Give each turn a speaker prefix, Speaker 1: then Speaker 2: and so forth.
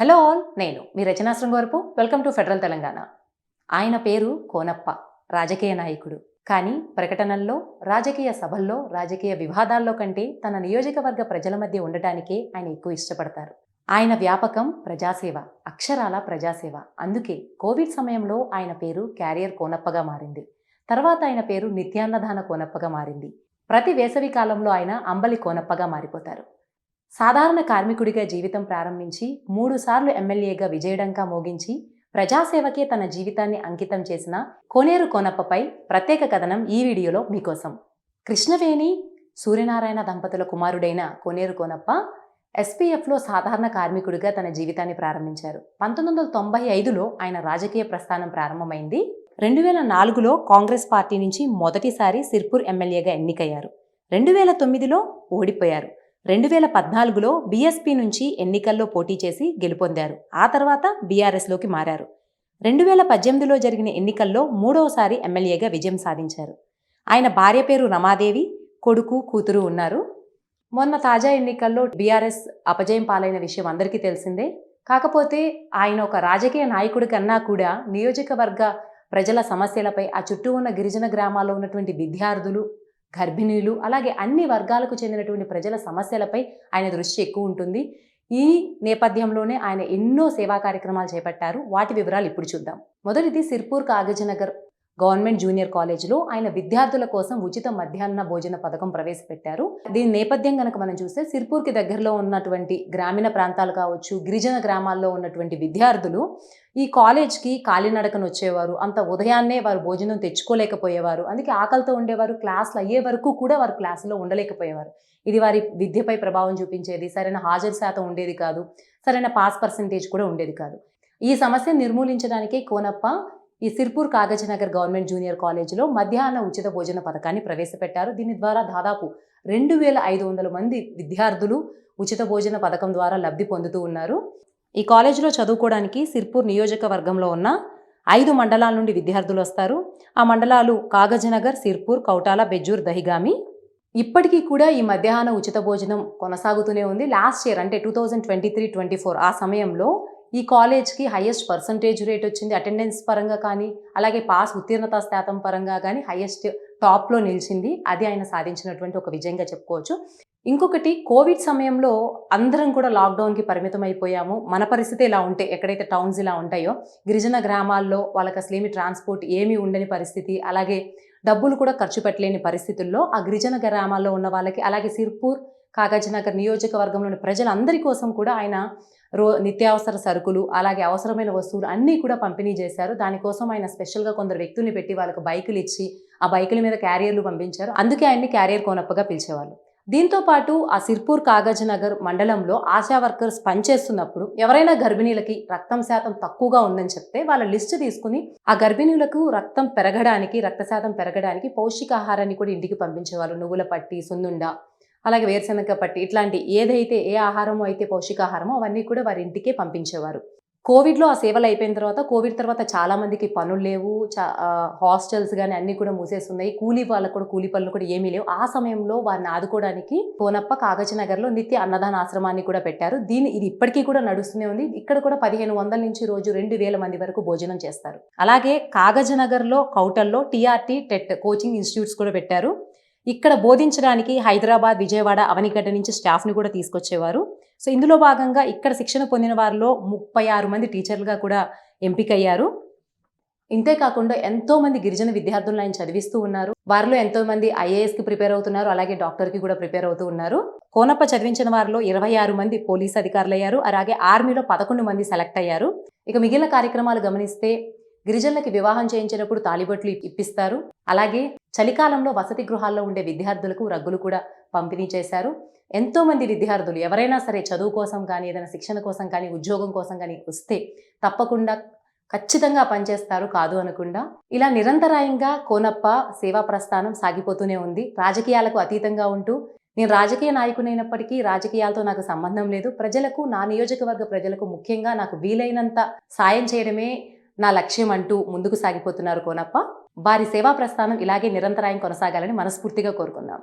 Speaker 1: Hello all నేను మీ రచనాశ్రం వరకు welcome to federal Telangana. ఆయన పేరు కోనప్ప రాజకీయ నాయకుడు. కానీ ప్రకటనల్లో రాజకీయ సభల్లో రాజకీయ వివాదాల్లో కంటే తన నియోజకవర్గ ప్రజల మధ్య ఉండటానికే ఆయన ఎక్కువ ఇష్టపడతారు. ఆయన వ్యాపకం ప్రజాసేవ అక్షరాల ప్రజాసేవ. అందుకే కోవిడ్ సమయంలో ఆయన పేరు క్యారియర్ కోనప్పగా మారింది. తర్వాత ఆయన పేరు నిత్యాన్నదాన కోనప్పగా మారింది. ప్రతి వేసవి కాలంలో ఆయన అంబలి కోనప్పగా మారిపోతారు. సాధారణ కార్మికుడిగా జీవితం ప్రారంభించి మూడుసార్లు ఎమ్మెల్యేగా విజయడంకా మోగించి ప్రజాసేవకే తన జీవితాన్ని అంకితం చేసిన కోనేరు కోనప్పపై ప్రత్యేక కథనం ఈ వీడియోలో మీకోసం. కృష్ణవేణి సూర్యనారాయణ దంపతుల కుమారుడైన కోనేరు కోనప్ప ఎస్పీఎఫ్లో సాధారణ కార్మికుడిగా తన జీవితాన్ని ప్రారంభించారు. పంతొమ్మిది వందల తొంభై ఐదులో ఆయన రాజకీయ ప్రస్థానం ప్రారంభమైంది. రెండు వేల నాలుగులో కాంగ్రెస్ పార్టీ నుంచి మొదటిసారి సిర్పూర్ ఎమ్మెల్యేగా ఎన్నికయ్యారు. రెండు వేల తొమ్మిదిలో ఓడిపోయారు. రెండు వేల పద్నాలుగులో బీఎస్పీ నుంచి ఎన్నికల్లో పోటీ చేసి గెలుపొందారు. ఆ తర్వాత బీఆర్ఎస్లోకి మారారు. రెండు వేల పద్దెనిమిదిలో జరిగిన ఎన్నికల్లో మూడవసారి ఎమ్మెల్యేగా విజయం సాధించారు. ఆయన భార్య పేరు రమాదేవి కొడుకు కూతురు ఉన్నారు. మొన్న తాజా ఎన్నికల్లో బీఆర్ఎస్ అపజయం పాలైన విషయం అందరికీ తెలిసిందే. కాకపోతే ఆయన ఒక రాజకీయ నాయకుడి కన్నా కూడా నియోజకవర్గ ప్రజల సమస్యలపై ఆ చుట్టూ ఉన్న గిరిజన గ్రామాల్లో ఉన్నటువంటి విద్యార్థులు గర్భిణీలు అలాగే అన్ని వర్గాలకు చెందినటువంటి ప్రజల సమస్యలపై ఆయన దృష్టి ఎక్కువ ఉంటుంది. ఈ నేపథ్యంలోనే ఆయన ఎన్నో సేవా కార్యక్రమాలు చేపట్టారు. వాటి వివరాలు ఇప్పుడు చూద్దాం. మొదటిది సిర్పూర్ కాగజనగర్ గవర్నమెంట్ జూనియర్ కాలేజీలో ఆయన విద్యార్థుల కోసం ఉచిత మధ్యాహ్న భోజన పథకం ప్రవేశపెట్టారు. దీని నేపథ్యం కనుక మనం చూస్తే సిర్పూర్కి దగ్గరలో ఉన్నటువంటి గ్రామీణ ప్రాంతాలు కావచ్చు గిరిజన గ్రామాల్లో ఉన్నటువంటి విద్యార్థులు ఈ కాలేజ్కి కాలినడకను వచ్చేవారు. అంత ఉదయాన్నే వారు భోజనం తెచ్చుకోలేకపోయేవారు. అందుకే ఆకలితో ఉండేవారు క్లాసులు అయ్యే వరకు కూడా వారు క్లాసులో ఉండలేకపోయేవారు. ఇది వారి విద్యపై ప్రభావం చూపించేది. సరైన హాజరు శాతం ఉండేది కాదు. సరైన పాస్ పర్సంటేజ్ కూడా ఉండేది కాదు. ఈ సమస్యను నిర్మూలించడానికే కోనప్ప ఈ సిర్పూర్ కాగజనగర్ గవర్నమెంట్ జూనియర్ కాలేజీలో మధ్యాహ్న ఉచిత భోజన పథకాన్ని ప్రవేశపెట్టారు. దీని ద్వారా దాదాపు రెండు వేల ఐదు వందల మంది విద్యార్థులు ఉచిత భోజన పథకం ద్వారా లబ్ధి పొందుతూ ఉన్నారు. ఈ కాలేజీలో చదువుకోవడానికి సిర్పూర్ నియోజకవర్గంలో ఉన్న ఐదు మండలాల నుండి విద్యార్థులు వస్తారు. ఆ మండలాలు కాగజనగర్ సిర్పూర్ కౌటాల బెజ్జూర్ దహిగామి. ఇప్పటికీ కూడా ఈ మధ్యాహ్న ఉచిత భోజనం కొనసాగుతూనే ఉంది. లాస్ట్ ఇయర్ అంటే two thousand twenty three twenty four ఆ సమయంలో ఈ కాలేజ్కి హైయెస్ట్ పర్సంటేజ్ రేట్ వచ్చింది అటెండెన్స్ పరంగా కానీ అలాగే పాస్ ఉత్తీర్ణత శాతం పరంగా కానీ హైయెస్ట్ టాప్లో నిలిచింది. అది ఆయన సాధించినటువంటి ఒక విజయంగా చెప్పుకోవచ్చు. ఇంకొకటి కోవిడ్ సమయంలో అందరం కూడా లాక్డౌన్కి పరిమితం అయిపోయాము. మన పరిస్థితి ఇలా ఉంటే ఎక్కడైతే టౌన్స్ ఇలా ఉంటాయో గిరిజన గ్రామాల్లో వాళ్ళకి అసలు ఏమి ట్రాన్స్పోర్ట్ ఏమీ ఉండని పరిస్థితి అలాగే డబ్బులు కూడా ఖర్చు పెట్టలేని పరిస్థితుల్లో ఆ గిరిజన గ్రామాల్లో ఉన్న వాళ్ళకి అలాగే సిర్పూర్ కాగజనగర్ నియోజకవర్గంలోని ప్రజలందరి కోసం కూడా ఆయన రో నిత్యావసర సరుకులు అలాగే అవసరమైన వస్తువులు అన్నీ కూడా పంపిణీ చేశారు. దానికోసం ఆయన స్పెషల్గా కొందరు వ్యక్తుల్ని పెట్టి వాళ్ళకు బైకులు ఇచ్చి ఆ బైకుల మీద క్యారియర్లు పంపించారు. అందుకే ఆయన్ని క్యారియర్ కోనప్పగా పిలిచేవాళ్ళు. దీంతో పాటు ఆ సిర్పూర్ కాగజనగర్ మండలంలో ఆశా వర్కర్స్ పనిచేస్తున్నప్పుడు ఎవరైనా గర్భిణీలకి రక్తం శాతం తక్కువగా ఉందని చెప్తే వాళ్ళ లిస్ట్ తీసుకుని ఆ గర్భిణీలకు రక్తం పెరగడానికి రక్త శాతం పెరగడానికి పౌష్టికాహారాన్ని కూడా ఇంటికి పంపించేవారు నువ్వుల పట్టి సున్నుండ అలాగే వేరుశనగ పట్టి ఇట్లాంటి ఏదైతే ఏ ఆహారమో అయితే పౌష్టికాహారమో అవన్నీ కూడా వారి ఇంటికే పంపించేవారు. కోవిడ్లో ఆ సేవలు అయిపోయిన తర్వాత కోవిడ్ తర్వాత చాలామందికి పనులు లేవు. చా హాస్టల్స్ కానీ అన్నీ కూడా మూసేస్తున్నాయి కూలీ వాళ్ళకు కూడా కూలీ పనులు కూడా ఏమీ లేవు. ఆ సమయంలో వారిని ఆదుకోవడానికి కోనప్ప కాగజనగర్లో నిత్య అన్నదాన ఆశ్రమాన్ని కూడా పెట్టారు. దీని ఇది ఇప్పటికీ కూడా నడుస్తూనే ఉంది. ఇక్కడ కూడా పదిహేను వందల నుంచి రోజు రెండు వేల మంది వరకు భోజనం చేస్తారు. అలాగే కాగజనగర్లో కౌటల్లో టీఆర్టీ టెట్ కోచింగ్ ఇన్స్టిట్యూట్స్ కూడా పెట్టారు. ఇక్కడ బోధించడానికి హైదరాబాద్ విజయవాడ అవనిగడ్డ నుంచి స్టాఫ్ని కూడా తీసుకొచ్చేవారు. సో ఇందులో భాగంగా ఇక్కడ శిక్షణ పొందిన వారిలో ముప్పై ఆరు మంది టీచర్లుగా కూడా ఎంపికయ్యారు. ఇంతే కాకుండా ఎంతో మంది గిరిజన విద్యార్థులను ఆయన చదివిస్తూ ఉన్నారు. వారిలో ఎంతో మంది ఐఏఎస్కి ప్రిపేర్ అవుతున్నారు. అలాగే డాక్టర్కి కూడా ప్రిపేర్ అవుతూ ఉన్నారు. కోనప్ప చదివించిన వారిలో ఇరవై ఆరు మంది పోలీస్ అధికారులు అయ్యారు అలాగే ఆర్మీలో పదకొండు మంది సెలెక్ట్ అయ్యారు. ఇక మిగిలిన కార్యక్రమాలు గమనిస్తే గిరిజనులకి వివాహం చేయించినప్పుడు తాలిబొట్లు ఇప్పిస్తారు. అలాగే చలికాలంలో వసతి గృహాల్లో ఉండే విద్యార్థులకు రగ్గులు కూడా పంపిణీ చేశారు. ఎంతో మంది విద్యార్థులు ఎవరైనా సరే చదువు కోసం కానీ ఏదైనా శిక్షణ కోసం కానీ ఉద్యోగం కోసం కానీ వస్తే తప్పకుండా ఖచ్చితంగా పనిచేస్తారు కాదు అనకుండా. ఇలా నిరంతరాయంగా కోనప్ప సేవా ప్రస్థానం సాగిపోతూనే ఉంది. రాజకీయాలకు అతీతంగా ఉంటూ నేను రాజకీయ నాయకునైనప్పటికీ రాజకీయాలతో నాకు సంబంధం లేదు. ప్రజలకు నా నియోజకవర్గ ప్రజలకు ముఖ్యంగా నాకు వీలైనంత సాయం చేయడమే నా లక్ష్యం అంటూ ముందుకు సాగిపోతున్నారు కోనప్ప. వారి సేవా ప్రస్థానం ఇలాగే నిరంతరాయం కొనసాగాలని మనస్ఫూర్తిగా కోరుకుందాం.